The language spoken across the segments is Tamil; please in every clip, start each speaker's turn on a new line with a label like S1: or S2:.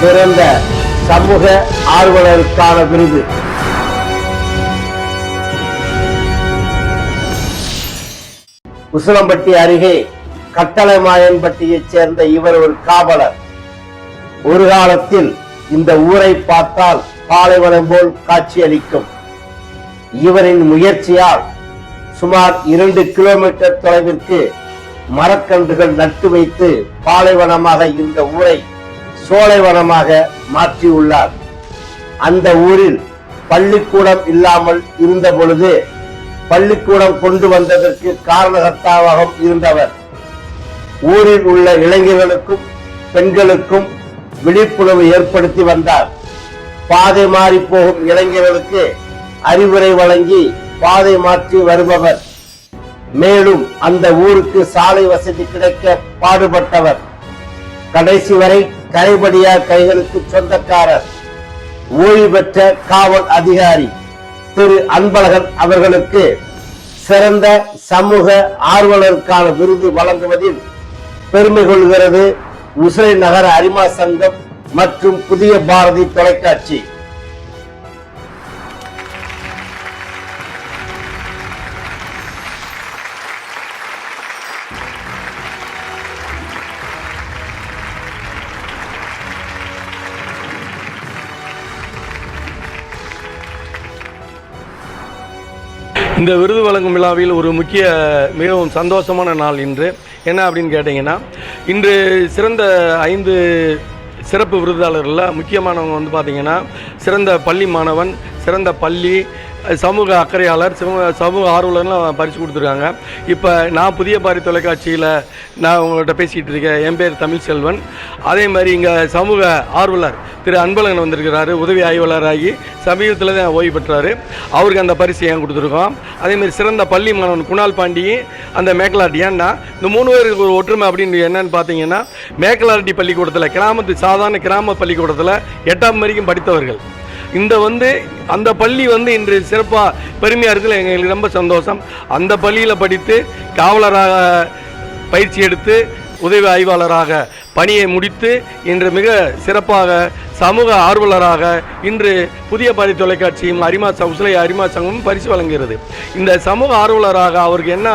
S1: சிறந்த சமூக ஆர்வலருக்கான விருது. உசிலம்பட்டி அருகே கட்டளைமாயன்பட்டியைச் சேர்ந்த இவர் ஒரு காவலர். ஒரு காலத்தில் இந்த ஊரை பார்த்தால் பாலைவனம் போல் காட்சியளிக்கும். இவரின் முயற்சியால் சுமார் இரண்டு கிலோமீட்டர் தொலைவிற்கு மரக்கன்றுகள் நட்டு வைத்து பாலைவனமாக இந்த ஊரை சோலைவனமாக மாற்றியுள்ளார். அந்த ஊரில் பள்ளிக்கூடம் இல்லாமல் இருந்த பொழுது பள்ளிக்கூடம் கொண்டு வந்ததற்கு காரணகர்த்தாவாக இருந்தவர். ஊரில் உள்ள இளைஞர்களுக்கும் பெண்களுக்கும் விழிப்புணர்வு ஏற்படுத்தி வந்தார். பாதை மாறி போகும் இளைஞர்களுக்கு அறிவுரை வழங்கி பாதை மாற்றி வருபவர். மேலும் அந்த ஊருக்கு சாலை வசதி கிடைக்க பாடுபட்டவர். கடைசி வரை கைபடியா கைகளுக்கு சொந்தக்காரர். ஓய்வு பெற்ற காவல் அதிகாரி திரு அன்பழகன் அவர்களுக்கு சிறந்த சமூக ஆர்வலருக்கான விருது வழங்குவதில் பெருமை கொள்கிறது. உசிலை நகர அரிமா சங்கம் மற்றும் புதிய பாரதி தொலைக்காட்சி.
S2: இந்த விருது வழங்கும் விழாவில் ஒரு முக்கிய மிகவும் சந்தோஷமான நாள் இன்று. என்ன அப்படின்னு கேட்டிங்கன்னா இன்று சிறந்த ஐந்து சிறப்பு விருதாளர்களில் முக்கியமானவங்க வந்து பார்த்திங்கன்னா சிறந்த பள்ளி மாணவன் சிறந்த பள்ளி சமூக அக்கறையாளர் சமூக சமூக ஆர்வலர்லாம் பரிசு கொடுத்துருக்காங்க. இப்போ நான் புதிய பாரி தொலைக்காட்சியில் நான் உங்கள்கிட்ட பேசிகிட்டு இருக்கேன். என் பேர் தமிழ் செல்வன் அதே மாதிரி இங்கே சமூக ஆர்வலர் திரு அன்பழகன் வந்திருக்கிறாரு. உதவி ஆய்வாளராகி சமீபத்தில் தான் ஓய்வு பெற்றார். அவருக்கு அந்த பரிசு ஏன் கொடுத்துருக்கோம்? அதேமாரி சிறந்த பள்ளி மாணவன் குணால் பாண்டி அந்த மேக்கலாட்டி ஏன்னா இந்த மூணு பேருக்கு ஒரு ஒற்றுமை அப்படின்னு என்னன்னு பார்த்தீங்கன்னா மேக்கலாட்டி பள்ளிக்கூடத்தில் கிராமத்து சாதாரண கிராம பள்ளிக்கூடத்தில் எட்டாம் வரைக்கும் படித்தவர்கள். இந்த வந்து அந்த பள்ளி வந்து இன்று சிறப்பாக பெருமையாக இருக்கிறது எங்களுக்கு ரொம்ப சந்தோஷம். அந்த பள்ளியில் படித்து காவலராக பயிற்சி எடுத்து உதவி ஆய்வாளராக பணியை முடித்து இன்று மிக சிறப்பாக சமூக ஆர்வலராக இன்று புதிய பாதி தொலைக்காட்சியும் அரிமா உசிலை அரிமா சங்கமும் பரிசு வழங்குகிறது. இந்த சமூக ஆர்வலராக அவருக்கு என்ன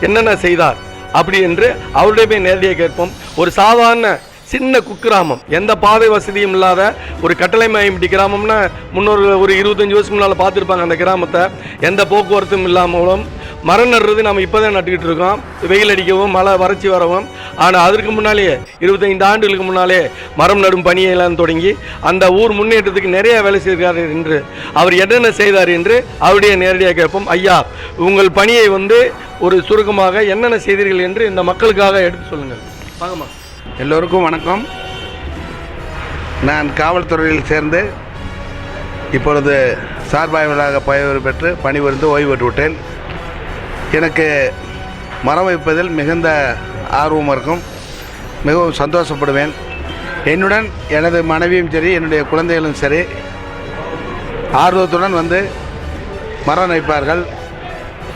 S2: என்னென்ன செய்தார்? அப்படி என்று அவருடைய போய் நேரடியாக கேட்போம். ஒரு சாதாரண சின்ன குக்கிராமம். எந்த பாதை வசதியும் இல்லாத ஒரு கட்டளை மயம்பட்டி கிராமம்னா முன்னொரு ஒரு இருபத்தஞ்சி வருஷம் முன்னால் பார்த்துருப்பாங்க அந்த கிராமத்தை. எந்த போக்குவரத்தும் இல்லாமலும் மரம் நடுறது நம்ம இப்போ தான் நட்டுக்கிட்டு இருக்கோம். வெயில் அடிக்கவும் மழை வறட்சி வரவும். ஆனால் அதற்கு முன்னாலே இருபத்தைந்து ஆண்டுகளுக்கு முன்னாலே மரம் நடும் பணியெல்லாம் தொடங்கி அந்த ஊர் முன்னேற்றத்துக்கு நிறைய வேலை செய்கிறார் என்று அவர் என்னென்ன செய்தார் என்று அவருடைய நேரடியாக கேட்போம். ஐயா உங்கள் பணியை வந்து ஒரு சுருக்கமாக என்னென்ன செய்தீர்கள் என்று இந்த மக்களுக்காக எடுத்து சொல்லுங்கள். வாங்கம்மா.
S3: எல்லோருக்கும் வணக்கம். நான் காவல்துறையில் சேர்ந்து இப்பொழுது சார்பாய்வலாக பயிர் பெற்று பணிபுரிந்து ஓய்வு பெற்று விட்டேன். எனக்கு மரம் வைப்பதில் மிகுந்த ஆர்வம் இருக்கும். மிகவும் சந்தோஷப்படுவேன். என்னுடன் எனது மனைவியும் சரி என்னுடைய குழந்தைகளும் சரி ஆர்வத்துடன் வந்து மரம் வைப்பார்கள்.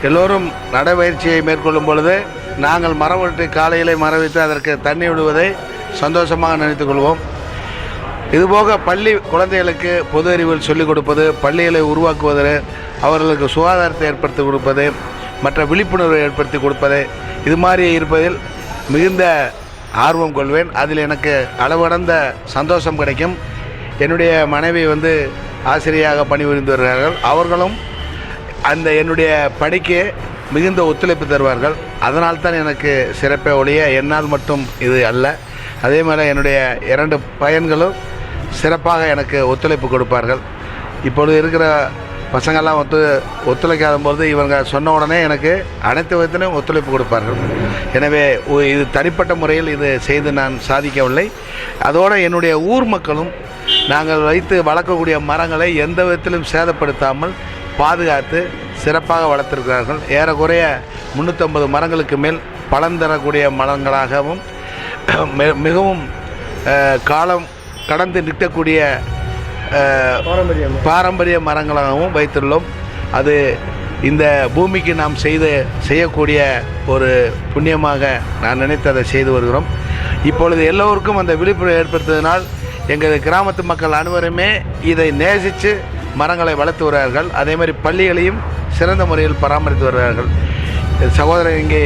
S3: எல்லோரும் நடைபயிற்சியை மேற்கொள்ளும் பொழுது நாங்கள் மரம் வெட்டி காலையிலே மரம் வைத்து அதற்கு தண்ணி விடுவதை சந்தோஷமாக நினைத்துக் கொள்வோம். இதுபோக பள்ளி குழந்தைகளுக்கு பொது அறிவில் சொல்லிக் கொடுப்பது பள்ளிகளை உருவாக்குவதில் அவர்களுக்கு சுகாதாரத்தை ஏற்படுத்தி கொடுப்பது மற்ற விழிப்புணர்வை ஏற்படுத்தி கொடுப்பது இது மாதிரி இருப்பதில் மிகுந்த ஆர்வம் கொள்வேன். அதில் எனக்கு அளவடந்த சந்தோஷம் கிடைக்கும். என்னுடைய மனைவி வந்து ஆசிரியராக பணிபுரிந்து வருகிறார்கள். அவர்களும் அந்த என்னுடைய பணிக்கு மிகுந்த ஒத்துழைப்பு தருவார்கள். அதனால் தான் எனக்கு சிறப்பே ஒழிய என்னால் மட்டும் இது அல்ல. அதே மாதிரி என்னுடைய இரண்டு பையன்களும் சிறப்பாக எனக்கு ஒத்துழைப்பு கொடுப்பார்கள். இப்பொழுது இருக்கிற பசங்கள்லாம் ஒத்து ஒத்துழைக்காத போது இவங்க சொன்ன உடனே எனக்கு அனைத்து விதத்திலும் ஒத்துழைப்பு கொடுப்பார்கள். எனவே இது தனிப்பட்ட முறையில் இது செய்து நான் சாதிக்கவில்லை. அதோடு என்னுடைய ஊர் மக்களும் நாங்கள் வைத்து வளர்க்கக்கூடிய மரங்களை எந்த விதத்திலும் சேதப்படுத்தாமல் பாதுகாத்து சிறப்பாக வளர்த்திருக்கிறார்கள். ஏறக்குறைய முந்நூற்றம்பது மரங்களுக்கு மேல் பலன் தரக்கூடிய மரங்களாகவும் மிகவும் காலம் கடந்து நிற்கக்கூடிய பாரம்பரிய மரங்களாகவும் வைத்துள்ளோம். அது இந்த பூமிக்கு நாம் செய்த செய்யக்கூடிய ஒரு புண்ணியமாக நான் நினைத்து அதை செய்து வருகிறோம். இப்பொழுது எல்லோருக்கும் அந்த விழிப்புணர்வு ஏற்படுத்துவதனால் எங்கள் கிராமத்து மக்கள் அனைவருமே இதை நேசித்து மரங்களை வளர்த்து வருகிறார்கள். அதே மாதிரி பள்ளிகளையும் சிறந்த முறையில் பராமரித்து வருகிறார்கள். சகோதரர் இங்கே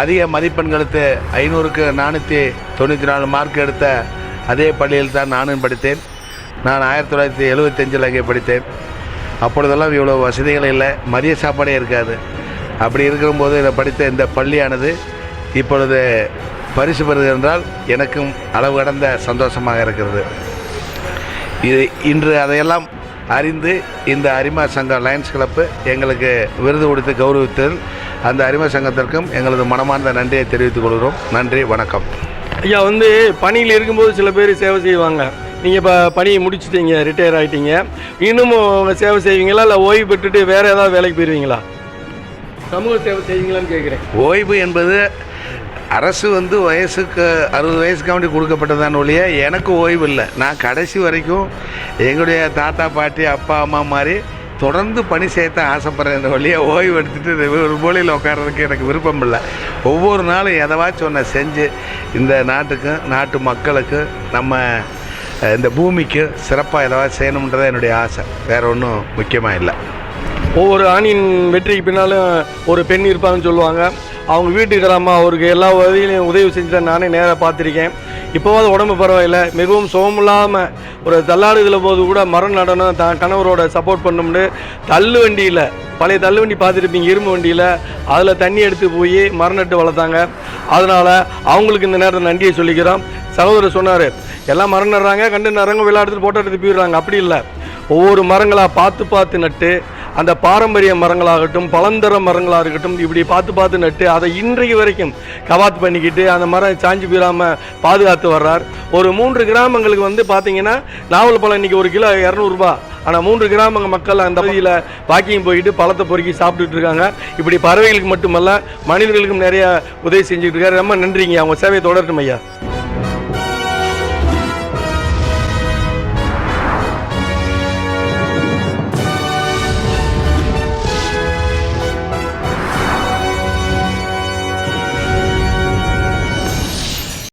S3: அதிக மதிப்பெண்களுக்கு எடுத்து ஐநூறுக்கு நானூற்றி தொண்ணூற்றி நாலு மார்க் எடுத்த அதே பள்ளியில் தான் நானும் படித்தேன். நான் ஆயிரத்தி தொள்ளாயிரத்தி எழுபத்தஞ்சில் அங்கே படித்தேன். அப்பொழுதெல்லாம் இவ்வளோ வசதிகள் இல்லை மதிய சாப்பாடே இருக்காது. அப்படி இருக்கும்போது இதை படித்த இந்த பள்ளியானது இப்பொழுது பரிசு பெறுது என்றால் எனக்கும் அளவு கடந்த சந்தோஷமாக இருக்கிறது. இது இன்று அதையெல்லாம் அறிந்து இந்த அரிமா சங்கம் லயன்ஸ் கிளப்பு எங்களுக்கு விருது கொடுத்து கௌரவித்ததில் அந்த அரிமா சங்கத்திற்கும் எங்களது மனமார்ந்த நன்றியை தெரிவித்துக் கொள்கிறோம். நன்றி வணக்கம்.
S2: ஐயா வந்து பணியில் இருக்கும்போது சில பேர் சேவை செய்வாங்க. நீங்கள் இப்போ பணியை முடிச்சிட்டீங்க ரிட்டையர் ஆகிட்டீங்க இன்னமும் சேவை செய்வீங்களா? இல்லை ஓய்வு பெற்றுட்டு வேறு ஏதாவது வேலைக்கு போயிடுவீங்களா சமூக சேவை செய்வீங்களான்னு கேட்குறேன்.
S3: ஓய்வு என்பது அரசு வந்து வயசுக்கு அறுபது வயசுக்கு வேண்டி கொடுக்கப்பட்டதான் ஒழிய எனக்கு ஓய்வு இல்லை. நான் கடைசி வரைக்கும் எங்களுடைய தாத்தா பாட்டி அப்பா அம்மா மாதிரி தொடர்ந்து பணி செய்யத்தான் ஆசைப்படுறேன். வழியை ஓய்வு எடுத்துகிட்டு ஒரு மூலையில் உட்காரதுக்கு எனக்கு விருப்பம் இல்லை. ஒவ்வொரு நாளும் எதவாச்சும் ஒன்றை செஞ்சு இந்த நாட்டுக்கும் நாட்டு மக்களுக்கு நம்ம இந்த பூமிக்கு சிறப்பாக எதாவது செய்யணுன்றது என்னுடைய ஆசை. வேறு ஒன்றும் முக்கியமாக இல்லை.
S2: ஒவ்வொரு ஆணின் வெற்றிக்கு பின்னாலும் ஒரு பெண் இருப்பாங்கன்னு சொல்லுவாங்க. அவங்க வீட்டுக்காரம்மா அவருக்கு எல்லா உதவியிலையும் உதவி செஞ்சுட்டு நானே நேராக பார்த்துருக்கேன். இப்போவாது உடம்பு பரவாயில்லை. மிகவும் சோமில்லாமல் ஒரு தள்ளாடுதல போது கூட மரம் நடனம் தான் கணவரோட சப்போர்ட் பண்ணும்னு தள்ளு வண்டியில் பழைய தள்ளு வண்டி பார்த்துருப்பீங்க இரும்பு வண்டியில் அதில் தண்ணி எடுத்து போய் மரம் நட்டு வளர்த்தாங்க. அதனால் அவங்களுக்கு இந்த நேரத்தில் நன்றியை சொல்லிக்கிறோம். சகோதரர் சொன்னார் எல்லாம் மரம் நடுறாங்க கண்டு நடுறாங்க விளையாடுறது போட்டோ எடுத்து போயிடுறாங்க. அப்படி இல்லை. ஒவ்வொரு மரங்களாக பார்த்து பார்த்து நட்டு அந்த பாரம்பரிய மரங்களாகட்டும் பழந்தர மரங்களாக இருக்கட்டும் இப்படி பார்த்து பார்த்து நட்டு அதை இன்றைக்கு வரைக்கும் கவாத் பண்ணிக்கிட்டு அந்த மரம் சாஞ்சி போயிடாமல் பாதுகாத்து வர்றார். ஒரு மூன்று கிராமங்களுக்கு வந்து பார்த்தீங்கன்னா நாவல் பழம் இன்னைக்கு ஒரு கிலோ இரநூறுபா. ஆனால் மூன்று கிராம மக்கள் அந்த பகுதியில் வாக்கிங் போயிட்டு பழத்தை பொறுக்கி சாப்பிட்டுட்டு இருக்காங்க. இப்படி பறவைகளுக்கு மட்டுமல்ல மனிதர்களுக்கும் நிறைய உதவி செஞ்சுட்டு இருக்காரு. ரொம்ப நன்றிங்க. அவங்க சேவையை தொடரட்டும் ஐயா.